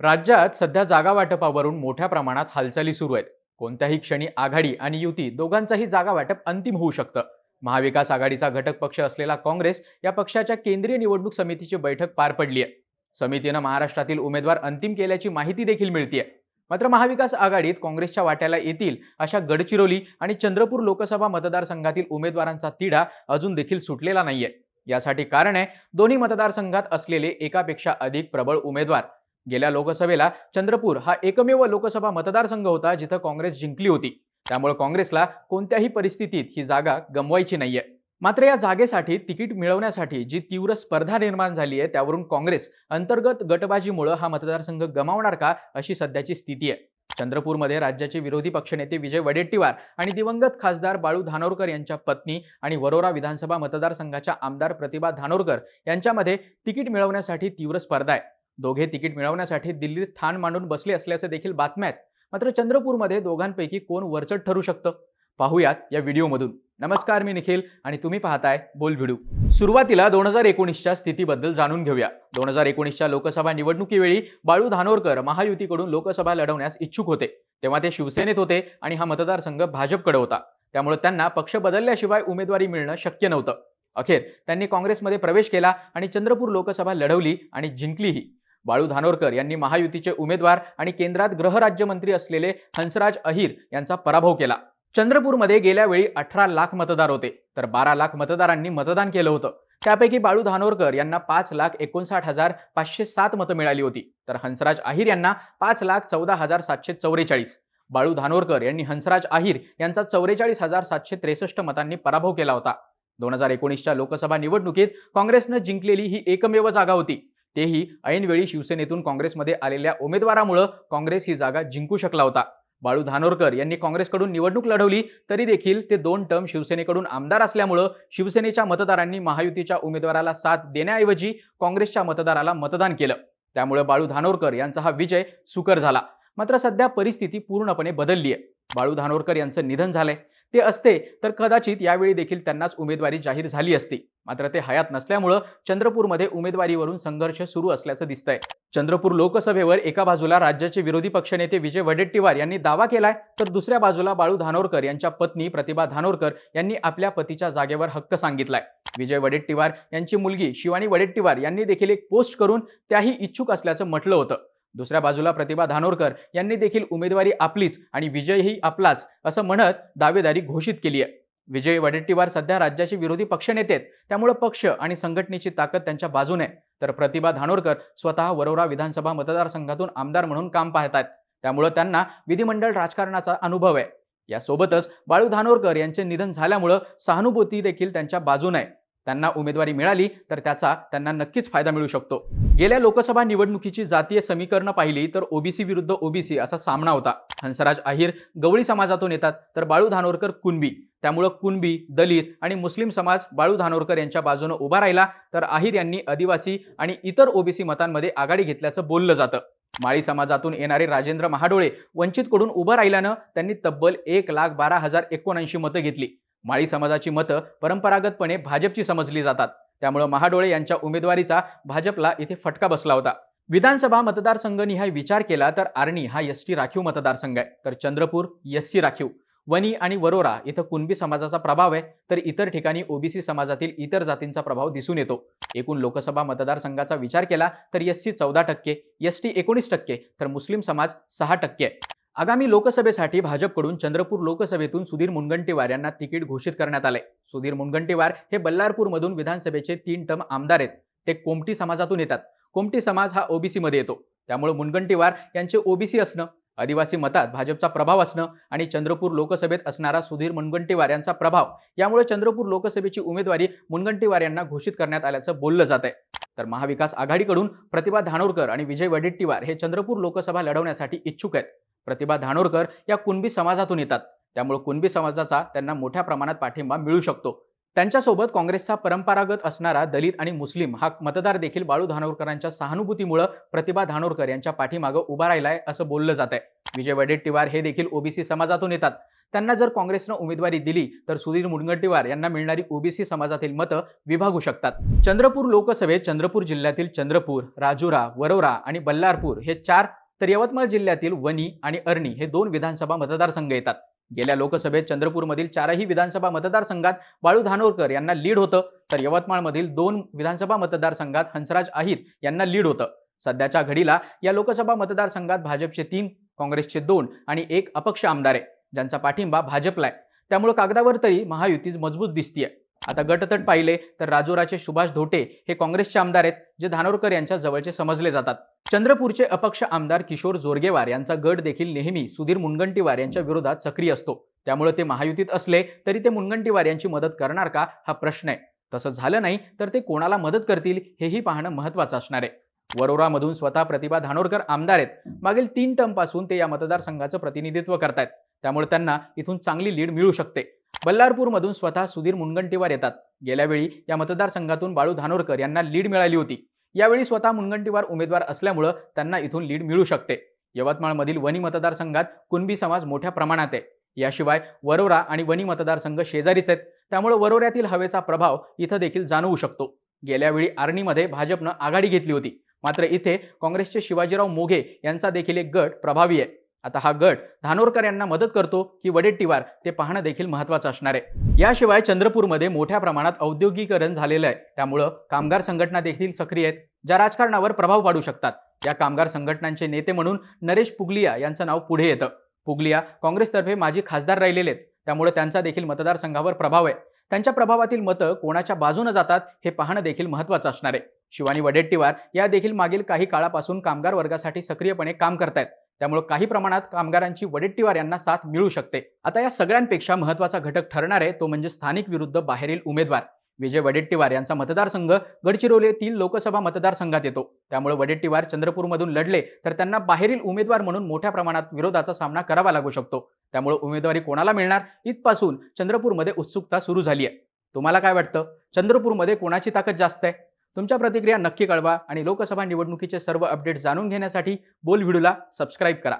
राज्यात सध्या जागा वाटपावरून मोठ्या प्रमाणात हालचाली सुरू आहेत. कोणत्याही क्षणी आघाडी आणि युती दोघांचाही जागा वाटप अंतिम होऊ शकतं. महाविकास आघाडीचा घटक पक्ष असलेला काँग्रेस या पक्षाच्या केंद्रीय निवडणूक समितीची बैठक पार पडली आहे. समितीनं महाराष्ट्रातील उमेदवार अंतिम केल्याची माहिती देखील मिळतीये. मात्र महाविकास आघाडीत काँग्रेसच्या वाट्याला येतील अशा गडचिरोली आणि चंद्रपूर लोकसभा मतदारसंघातील उमेदवारांचा तिढा अजून देखील सुटलेला नाहीये. यासाठी कारण आहे दोन्ही मतदारसंघात असलेले एकापेक्षा अधिक प्रबळ उमेदवार गेल्या लोकसभेला चंद्रपूर हा एकमेव लोकसभा मतदारसंघ होता जिथं काँग्रेस जिंकली होती. त्यामुळे काँग्रेसला कोणत्याही परिस्थितीत ही जागा गमवायची नाहीये. मात्र या जागेसाठी तिकीट मिळवण्यासाठी जी तीव्र स्पर्धा निर्माण झाली आहे त्यावरून काँग्रेस अंतर्गत गटबाजीमुळे हा मतदारसंघ गमावणार का अशी सध्याची स्थिती आहे. चंद्रपूरमध्ये राज्याचे विरोधी पक्षनेते विजय वडेट्टीवार आणि दिवंगत खासदार बाळू धानोरकर यांच्या पत्नी आणि वरोरा विधानसभा मतदारसंघाच्या आमदार प्रतिभा धानोरकर यांच्यामध्ये तिकीट मिळवण्यासाठी तीव्र स्पर्धा आहे. दोघे तिकीट मिळवण्यासाठी दिल्लीत ठाण मांडून बसले असल्याचे देखील बातम्या आहेत. मात्र चंद्रपूरमध्ये दोघांपैकी कोण वरचढ ठरू शकतं? पाहूयात या व्हिडिओमधून. नमस्कार मी निखिल आणि तुम्ही पाहताय बोल भिडू सुरुवातीला दोन हजार एकोणीसच्या स्थितीबद्दल जाणून घेऊया. दोन हजार एकोणीसच्या लोकसभा निवडणुकीवेळी बाळू धानोरकर महायुतीकडून लोकसभा लढवण्यास इच्छुक होते. तेव्हा ते शिवसेनेत होते आणि हा मतदारसंघ भाजपकडे होता. त्यामुळे त्यांना पक्ष बदलल्याशिवाय उमेदवारी मिळणं शक्य नव्हतं. अखेर त्यांनी काँग्रेसमध्ये प्रवेश केला आणि चंद्रपूर लोकसभा लढवली आणि जिंकलीही. बाळू धानोरकर यांनी महायुतीचे उमेदवार आणि केंद्रात गृहराज्यमंत्री असलेले हंसराज अहिर यांचा पराभव केला. चंद्रपूरमध्ये गेल्या वेळी अठरा लाख मतदार होते तर बारा लाख मतदारांनी मतदान केलं होतं. त्यापैकी बाळू धानोरकर यांना पाच लाख एकोणसाठ हजार पाचशे सात मतं मिळाली होती तर हंसराज आहिर यांना पाच लाख चौदा हजार सातशे चौवेचाळीस. बाळू धानोरकर यांनी हंसराज आहिर यांचा चौवेचाळीस हजार सातशे त्रेसष्ट मतांनी पराभव केला होता. दोन हजार एकोणीसच्या लोकसभा निवडणुकीत काँग्रेसनं जिंकलेली ही एकमेव जागा होती. तेही ऐनवेळी शिवसेनेतून काँग्रेसमध्ये आलेल्या उमेदवारामुळं काँग्रेस ही जागा जिंकू शकला होता. बाळू धानोरकर यांनी काँग्रेसकडून निवडणूक लढवली तरी देखील ते दोन टर्म शिवसेनेकडून आमदार असल्यामुळं शिवसेनेच्या मतदारांनी महायुतीच्या उमेदवाराला साथ देण्याऐवजी काँग्रेसच्या मतदाराला मतदान केलं. त्यामुळे बाळू धानोरकर यांचा हा विजय सुकर झाला. मात्र सध्या परिस्थिती पूर्णपणे बदलली आहे. बाळू धानोरकर यांचं निधन झालंय. ते असते तर कदाचित यावेळी देखील त्यांनाच उमेदवारी जाहीर झाली असती. मात्र ते हयात नसल्यामुळं चंद्रपूरमध्ये उमेदवारीवरून संघर्ष सुरू असल्याचं दिसतंय. चंद्रपूर लोकसभेवर एका बाजूला राज्याचे विरोधी पक्षनेते विजय वडेट्टीवार यांनी दावा केलाय तर दुसऱ्या बाजूला बाळू धानोरकर यांच्या पत्नी प्रतिभा धानोरकर यांनी आपल्या पतीच्या जागेवर हक्क सांगितलाय. विजय वडेट्टीवार यांची मुलगी शिवानी वडेट्टीवार यांनी देखील एक पोस्ट करून त्याही इच्छुक असल्याचं म्हटलं होतं. दुसऱ्या बाजूला प्रतिभा धानोरकर यांनी देखील उमेदवारी आपलीच आणि विजयही आपलाच असं म्हणत दावेदारी घोषित केली आहे. विजय वडेट्टीवार सध्या राज्याचे विरोधी पक्षनेते आहेत त्यामुळे पक्ष आणि संघटनेची ताकद त्यांच्या बाजूने आहे. तर प्रतिभा धानोरकर स्वतः वरोरा विधानसभा मतदारसंघातून आमदार म्हणून काम पाहत आहेत त्यामुळे त्यांना विधिमंडळ राजकारणाचा अनुभव आहे. यासोबतच बाळू धानोरकर यांचे निधन झाल्यामुळं सहानुभूती देखील त्यांच्या बाजूने आहे. त्यांना उमेदवारी मिळाली तर त्याचा त्यांना नक्कीच फायदा मिळू शकतो. गेल्या लोकसभा निवडणुकीची जातीय समीकरणं पाहिली तर ओबीसी विरुद्ध ओबीसी असा सामना होता. हंसराज अहिर गवळी समाजातून येतात तर बाळू धानोरकर कुणबी. त्यामुळं कुणबी दलित आणि मुस्लिम समाज बाळू धानोरकर यांच्या बाजूनं उभा राहिला तर अहिर यांनी आदिवासी आणि इतर ओबीसी मतांमध्ये आघाडी घेतल्याचं बोललं जातं. माळी समाजातून येणारे राजेंद्र महाडोळे वंचितकडून उभं राहिल्यानं त्यांनी तब्बल एक लाख बारा हजार एकोणऐंशी मतं घेतली. माळी समाजाची मतं परंपरागतपणे भाजपची समजली जातात. त्यामुळे महाडोळे यांच्या उमेदवारीचा भाजपला इथे फटका बसला होता. विधानसभा मतदारसंघनिहाय विचार केला तर आर्णी हा एस टी राखीव मतदारसंघ आहे. तर चंद्रपूर एस सी राखीव. वनी आणि वरोरा इथं कुणबी समाजाचा प्रभाव आहे तर इतर ठिकाणी ओबीसी समाजातील इतर जातींचा प्रभाव दिसून येतो. एकूण लोकसभा मतदारसंघाचा विचार केला तर एस सी चौदा टक्के एस टी एकोणीस टक्के तर मुस्लिम समाज सहा टक्के आहे. आगामी लोकसभेसाठी भाजपकडून चंद्रपूर लोकसभेतून सुधीर मुनगंटीवार यांना तिकीट घोषित करण्यात आलंय सुधीर मुनगंटीवार हे बल्लारपूरमधून विधानसभेचे तीन टर्म आमदार आहेत. ते कोमटी समाजातून येतात. कोमटी समाज हा ओबीसीमध्ये येतो. त्यामुळे मुनगंटीवार यांचे ओबीसी असणं आदिवासी मतात भाजपचा प्रभाव असणं आणि चंद्रपूर लोकसभेत असणारा सुधीर मुनगंटीवार यांचा प्रभाव यामुळे चंद्रपूर लोकसभेची उमेदवारी मुनगंटीवार यांना घोषित करण्यात आल्याचं बोललं जात आहे तर महाविकास आघाडीकडून प्रतिभा धानोरकर आणि विजय वडेट्टीवार हे चंद्रपूर लोकसभा लढवण्यासाठी इच्छुक आहेत. प्रतिभा धानोरकर या कुणबी समाजातून येतात. त्यामुळे कुणबी समाजाचा त्यांना मोठ्या प्रमाणात पाठिंबा मिळू शकतो. त्यांच्यासोबत काँग्रेसचा परंपरागत असणारा दलित आणि मुस्लिम हा मतदार देखील बाळू धानोरकरांच्या सहानुभूतीमुळे प्रतिभा धानोरकर यांच्या पाठीमागं उभा राहिलाय असं बोललं जात आहे विजय वडेट्टीवार हे देखील ओबीसी समाजातून येतात. त्यांना जर काँग्रेसनं उमेदवारी दिली तर सुधीर मुनगंटीवार यांना मिळणारी ओबीसी समाजातील मतं विभागू शकतात. चंद्रपूर लोकसभेत चंद्रपूर जिल्ह्यातील चंद्रपूर राजुरा वरोरा आणि बल्लारपूर हे चार तर यवतमाळ जिल्ह्यातील वणी आणि अर्णी हे दोन विधानसभा मतदारसंघ येतात. गेल्या लोकसभेत चंद्रपूरमधील चारही विधानसभा मतदारसंघात बाळू धानोरकर यांना लीड होतं. तर यवतमाळमधील दोन विधानसभा मतदारसंघात हंसराज आहिर यांना लीड होतं. सध्याच्या घडीला या लोकसभा मतदारसंघात भाजपचे तीन काँग्रेसचे दोन आणि एक अपक्ष आमदार आहे ज्यांचा पाठिंबा भाजपला आहे. त्यामुळे कागदावर तरी महायुतीच मजबूत दिसतीये. आता गटतट पाहिले तर राजोराचे सुभाष धोटे हे काँग्रेसचे आमदार आहेत जे धानोरकर यांच्या जवळचे समजले जातात. चंद्रपूरचे अपक्ष आमदार किशोर जोरगेवार यांचा गट देखील नेहमी सुधीर मुनगंटीवार यांच्या विरोधात सक्रिय असतो. त्यामुळे ते महायुतीत असले तरी ते मुनगंटीवार यांची मदत करणार का हा प्रश्न आहे. तसं झालं नाही तर ते कोणाला मदत करतील हेही पाहणं महत्त्वाचं असणार आहे. वरोरामधून स्वतः प्रतिभा धानोरकर आमदार आहेत. मागील तीन टर्मपासून ते या मतदारसंघाचं प्रतिनिधित्व करतायत. त्यामुळे त्यांना इथून चांगली लीड मिळू शकते. बल्लारपूरमधून स्वतः सुधीर मुनगंटीवार येतात. गेल्यावेळी या मतदारसंघातून बाळू धानोरकर यांना लीड मिळाली होती. यावेळी स्वतः मुनगंटीवार उमेदवार असल्यामुळं त्यांना इथून लीड मिळू शकते. यवतमाळमधील वणी मतदारसंघात कुणबी समाज मोठ्या प्रमाणात आहे. याशिवाय वरोरा आणि वणी मतदारसंघ शेजारीच आहेत. त्यामुळे वरोऱ्यातील हवेचा प्रभाव इथं देखील जाणवू शकतो. गेल्यावेळी आर्णीमध्ये भाजपनं आघाडी घेतली होती. मात्र इथे काँग्रेसचे शिवाजीराव मोघे यांचा देखील एक गट प्रभावी आहे. आता हा गट धानोरकर यांना मदत करतो की वडेट्टीवार ते पाहणं देखील महत्त्वाचं असणार आहे. याशिवाय चंद्रपूरमध्ये मोठ्या प्रमाणात औद्योगिकरण झालेलं आहे. त्यामुळं कामगार संघटना देखील सक्रिय आहेत ज्या राजकारणावर प्रभाव पाडू शकतात. या कामगार संघटनांचे नेते म्हणून नरेश पुगलिया यांचं नाव पुढे येतं. पुगलिया काँग्रेसतर्फे माजी खासदार राहिलेले आहेत. त्यामुळे त्यांचा देखील मतदारसंघावर प्रभाव आहे. त्यांच्या प्रभावातील मतं कोणाच्या बाजूनं जातात हे पाहणं देखील महत्त्वाचं असणार आहे. शिवानी वडेट्टीवार या देखील मागील काही काळापासून कामगार वर्गासाठी सक्रियपणे काम करतायत. त्यामुळे काही प्रमाणात कामगारांची वडेट्टीवार यांना साथ मिळू शकते. आता या सगळ्यांपेक्षा महत्त्वाचा घटक ठरणार आहे तो म्हणजे स्थानिक विरुद्ध बाहेरील उमेदवार. विजय वडेट्टीवार यांचा मतदारसंघ गडचिरोलीतील लोकसभा मतदारसंघात येतो. त्यामुळे वडेट्टीवार चंद्रपूरमधून लढले तर त्यांना बाहेरील उमेदवार म्हणून मोठ्या प्रमाणात विरोधाचा सामना करावा लागू शकतो. त्यामुळे उमेदवारी कोणाला मिळणार? इथपासून चंद्रपूरमध्ये उत्सुकता सुरू झाली आहे. तुम्हाला काय वाटतं? चंद्रपूरमध्ये कोणाची ताकद जास्त आहे? तुमच्या प्रतिक्रिया नक्की कळवा आणि लोकसभा निवडणुकीचे सर्व अपडेट जाणून घेण्यासाठी बोल व्हिडिओला सबस्क्राईब करा.